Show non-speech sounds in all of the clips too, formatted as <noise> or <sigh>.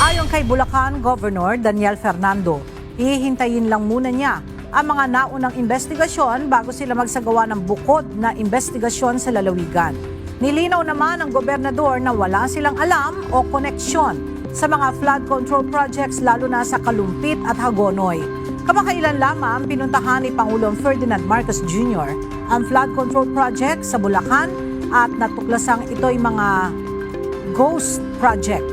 Ayon kay Bulacan Governor Daniel Fernando, hihintayin lang muna niya ang mga naunang investigasyon bago sila magsagawa ng bukod na investigasyon sa lalawigan. Nilinaw naman ng gobernador na wala silang alam o koneksyon sa mga flood control projects lalo na sa Kalumpit at Hagonoy. Kamakailan lamang pinuntahan ni Pangulong Ferdinand Marcos Jr. ang flood control project sa Bulacan at natuklasang ito'y mga ghost project.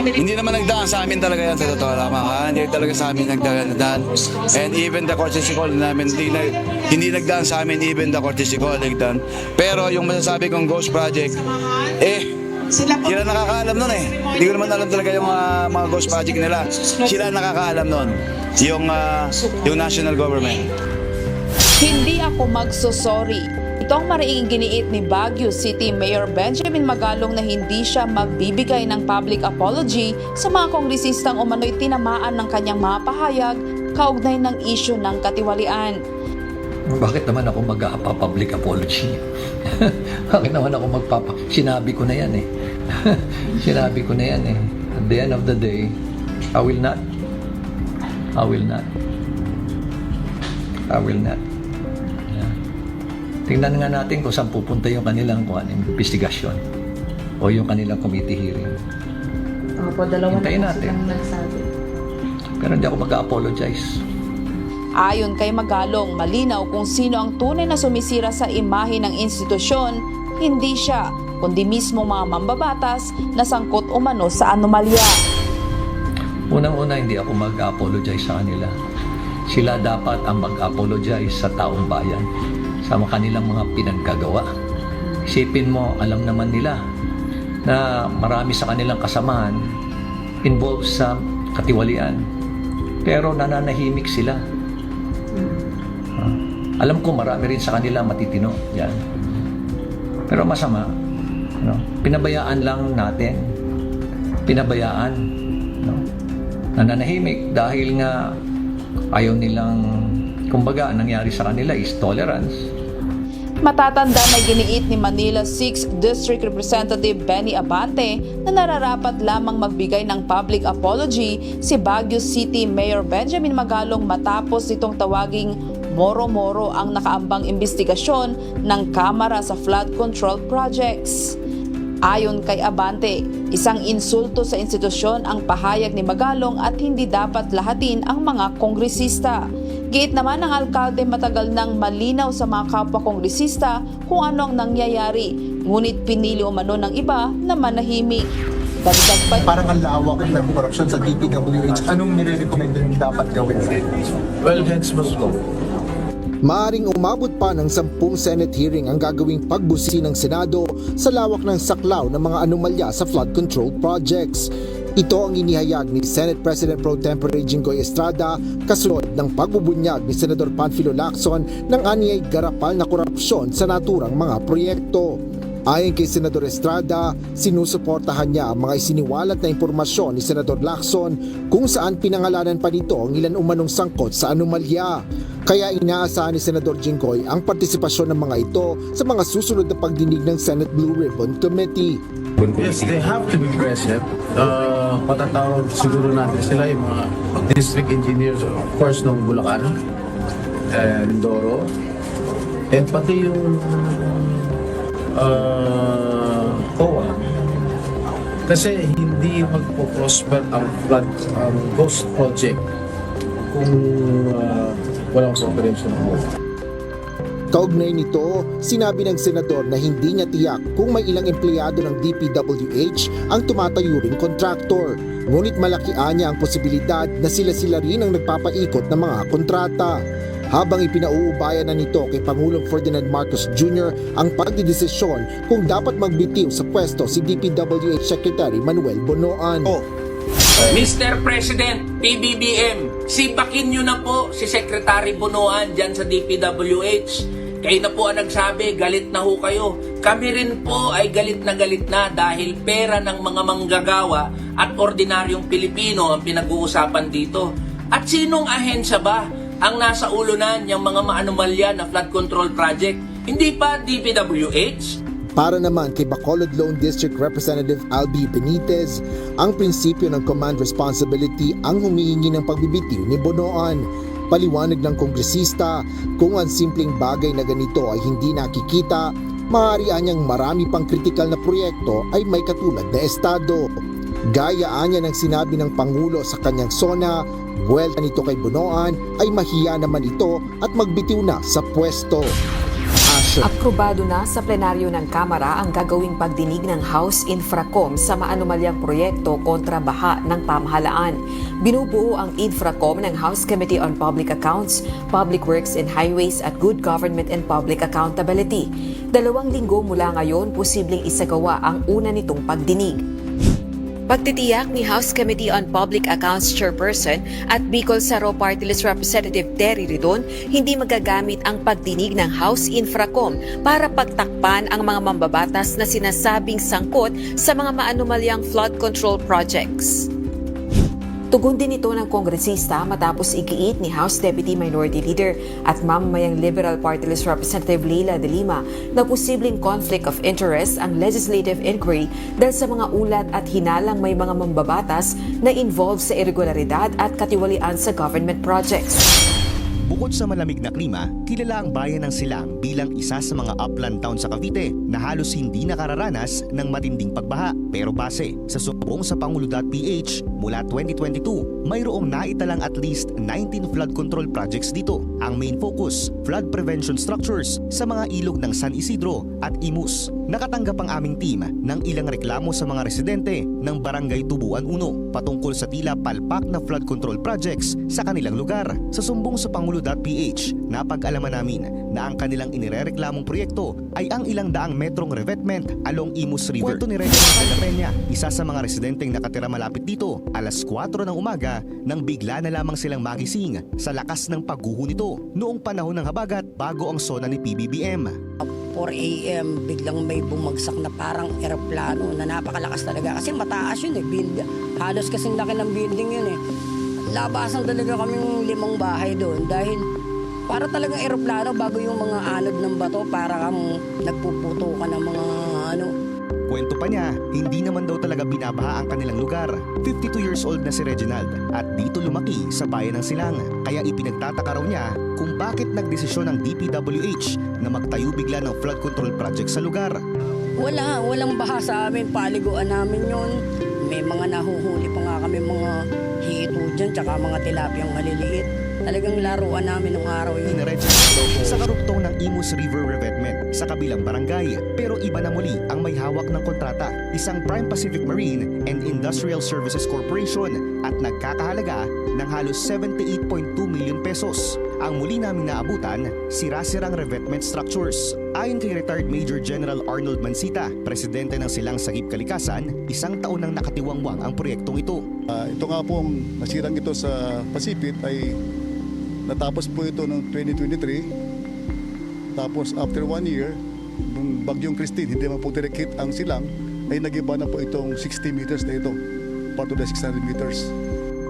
Hindi naman nagdaan sa amin talaga yan sa totoo lamang. Ha? Hindi talaga sa amin nagdaan. And even the courtesy call namin, hindi, na, hindi nagdaan sa amin even the courtesy call nagdaan. Pero yung masasabi kong ghost project, eh, sila nakakaalam nun eh. Hindi ko naman alam talaga yung mga, mga ghost project nila. Sila nakakaalam nun. Yung, ah, yung national government. Hindi ako magsosorry. Ito ang mariing giniit ni Baguio City Mayor Benjamin Magalong na hindi siya magbibigay ng public apology sa mga kongresistang umano'y tinamaan ng kanyang mga pahayag kaugnay ng isyu ng katiwalian. Bakit naman ako mag-public apology? <laughs> Bakit naman ako magpapa... Sinabi ko na yan eh. <laughs> Sinabi ko na yan eh. At the end of the day, I will not. I will not. I will not. Tingnan nga natin kung saan pupunta yung kanilang kung anong investigasyon o yung kanilang committee hearing. Opo, dalawa Hintayin na po natin. silang nagsabi. Pero hindi ako mag-apologize. Ayon kay Magalong, malinaw kung sino ang tunay na sumisira sa imahe ng institusyon, hindi siya, kundi mismo mga mambabatas na sangkot umano sa anomalya. Unang-una, hindi ako mag-apologize sa kanila. Sila dapat ang mag-apologize sa taong bayan sa kanilang mga pinaggagawa. Isipin mo, alam naman nila na marami sa kanilang kasamahan involved sa katiwalian. Pero nananahimik sila. Alam ko marami rin sa kanila matitino. Yan. Pero masama, no? pinabayaan lang natin. Pinabayaan. No? Nananahimik dahil nga ayaw nilang, kumbaga, ang nangyari sa kanila is tolerance. Matatanda na giniit ni Manila 6th District Representative Benny Abante na nararapat lamang magbigay ng public apology si Baguio City Mayor Benjamin Magalong matapos itong tawaging moro-moro ang nakaambang investigasyon ng Kamara sa flood control projects. Ayon kay Abante, isang insulto sa institusyon ang pahayag ni Magalong at hindi dapat lahatin ang mga kongresista. Giit naman ng alkalde matagal nang malinaw sa mga kapwa kongresista kung ano ang nangyayari, ngunit pinili umano ng iba na manahimik. Dagdag pa parang ang lawak ng korupsyon sa DPWH. Anong nire-recommend dapat gawin? Well, heads must go. Maaring umabot pa ng sampung Senate hearing ang gagawing pagbusi ng Senado sa lawak ng saklaw ng mga anomalya sa flood control projects. Ito ang inihayag ni Senate President Pro Tempore Jinggoy Estrada kasunod ng pagbubunyag ni Senador Panfilo Lacson ng aniyay garapal na korupsyon sa naturang mga proyekto. Ayon kay Senador Estrada, sinusuportahan niya ang mga isiniwalat na impormasyon ni Senador Lacson kung saan pinangalanan pa nito ang ilan umanong sangkot sa anomalya. Kaya inaasahan ni Senador Jinggoy ang partisipasyon ng mga ito sa mga susunod na pagdinig ng Senate Blue Ribbon Committee. Yes, they have to be present. Uh, patatawag siguro natin sila yung mga district engineers, of course, ng Bulacan, and Mindoro, and pati yung uh, COA. Kasi hindi magpo-prosper ang flood, ang ghost project kung uh, walang cooperation ng COA. Kaugnay nito, sinabi ng senador na hindi niya tiyak kung may ilang empleyado ng DPWH ang tumatayo ring kontraktor. Ngunit malaki niya ang posibilidad na sila-sila rin ang nagpapaikot ng mga kontrata. Habang ipinauubayan na nito kay Pangulong Ferdinand Marcos Jr. ang pagdidesisyon kung dapat magbitiw sa pwesto si DPWH Secretary Manuel Bonoan. Mr. President, PBBM, sipakin nyo na po si Secretary Bunuan dyan sa DPWH. Kayo na po ang nagsabi, galit na ho kayo. Kami rin po ay galit na galit na dahil pera ng mga manggagawa at ordinaryong Pilipino ang pinag-uusapan dito. At sinong ahensya ba ang nasa ulunan yung mga maanomalya na flood control project? Hindi pa DPWH? Para naman kay Bacolod Lone District Representative Albi Benitez, ang prinsipyo ng command responsibility ang humihingi ng pagbibitiw ni Bonoan. Paliwanag ng kongresista, kung ang simpleng bagay na ganito ay hindi nakikita, maaari anyang marami pang kritikal na proyekto ay may katulad na estado. Gaya anya ng sinabi ng Pangulo sa kanyang sona, buwelta nito kay Bonoan ay mahiya naman ito at magbitiw na sa pwesto. Aprobado na sa plenaryo ng Kamara ang gagawing pagdinig ng House Infracom sa maanumalyang proyekto kontra baha ng pamahalaan. Binubuo ang Infracom ng House Committee on Public Accounts, Public Works and Highways at Good Government and Public Accountability. Dalawang linggo mula ngayon, posibleng isagawa ang una nitong pagdinig. Pagtitiyak ni House Committee on Public Accounts Chairperson at Bicol Saro Party List Representative Terry Ridon, hindi magagamit ang pagdinig ng House Infracom para pagtakpan ang mga mambabatas na sinasabing sangkot sa mga maanumalyang flood control projects. Tugon din ito ng kongresista matapos igiit ni House Deputy Minority Leader at mamamayang Liberal Party List Representative Leila de Lima na posibleng conflict of interest ang legislative inquiry dahil sa mga ulat at hinalang may mga mambabatas na involved sa irregularidad at katiwalian sa government projects. Bukod sa malamig na klima, kilala ang bayan ng Silang bilang isa sa mga upland town sa Cavite na halos hindi nakararanas ng matinding pagbaha. Pero base sa sumbong sa Pangulo.ph, mula 2022, mayroong naitalang at least 19 flood control projects dito. Ang main focus, flood prevention structures sa mga ilog ng San Isidro at Imus. Nakatanggap ang aming team ng ilang reklamo sa mga residente ng Barangay Tubuan 1 patungkol sa tila palpak na flood control projects sa kanilang lugar. Sa sumbong sa Pangulo.ph, napag-alaman namin na ang kanilang inirereklamong proyekto ay ang ilang daang metrong revetment along Imus River. Kwento ni Reginald de isa sa mga residenteng nakatira malapit dito, alas 4 ng umaga nang bigla na lamang silang magising sa lakas ng pagguho nito noong panahon ng habagat bago ang sona ni PBBM. 4 a.m. biglang may bumagsak na parang eroplano na napakalakas talaga. Kasi mataas yun eh. Build, halos kasing laki ng building yun eh. Labasan talaga kaming limang bahay doon dahil para talagang eroplano bago yung mga anod ng bato para kang nagpuputo ka ng mga ano, Kwento pa niya, hindi naman daw talaga binabaha ang kanilang lugar. 52 years old na si Reginald at dito lumaki sa bayan ng Silang. Kaya ipinagtataka raw niya kung bakit nagdesisyon ng DPWH na magtayo bigla ng flood control project sa lugar. Wala, walang baha sa amin. Paliguan namin yun. May mga nahuhuli pa nga kami mga hito dyan, tsaka mga tilapiyang maliliit. Talagang laruan namin ng araw yun. Reginald sa karugtong ng Imus River Revetment sa kabilang barangay. Pero iba na muli ang may hawak ng kontrata, isang Prime Pacific Marine and Industrial Services Corporation at nagkakahalaga ng halos 78.2 million pesos. Ang muli namin naabutan, sira-sirang revetment structures. Ayon kay retired Major General Arnold Mansita, presidente ng Silang Sagip Kalikasan, isang taon nang nakatiwangwang ang proyektong ito. Ah, ito nga pong nasirang ito sa Pacific ay natapos po ito noong 2023. Tapos after one year, nung bagyong Christine, hindi man po direct ang silang, ay nagiba na po itong 60 meters na ito. Part of the 600 meters.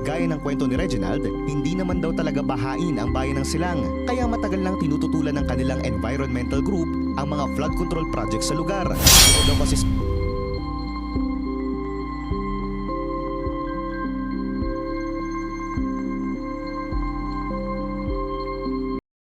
Gaya ng kwento ni Reginald, hindi naman daw talaga bahain ang bayan ng Silang. Kaya matagal nang tinututulan ng kanilang environmental group ang mga flood control projects sa lugar. Ito daw kasi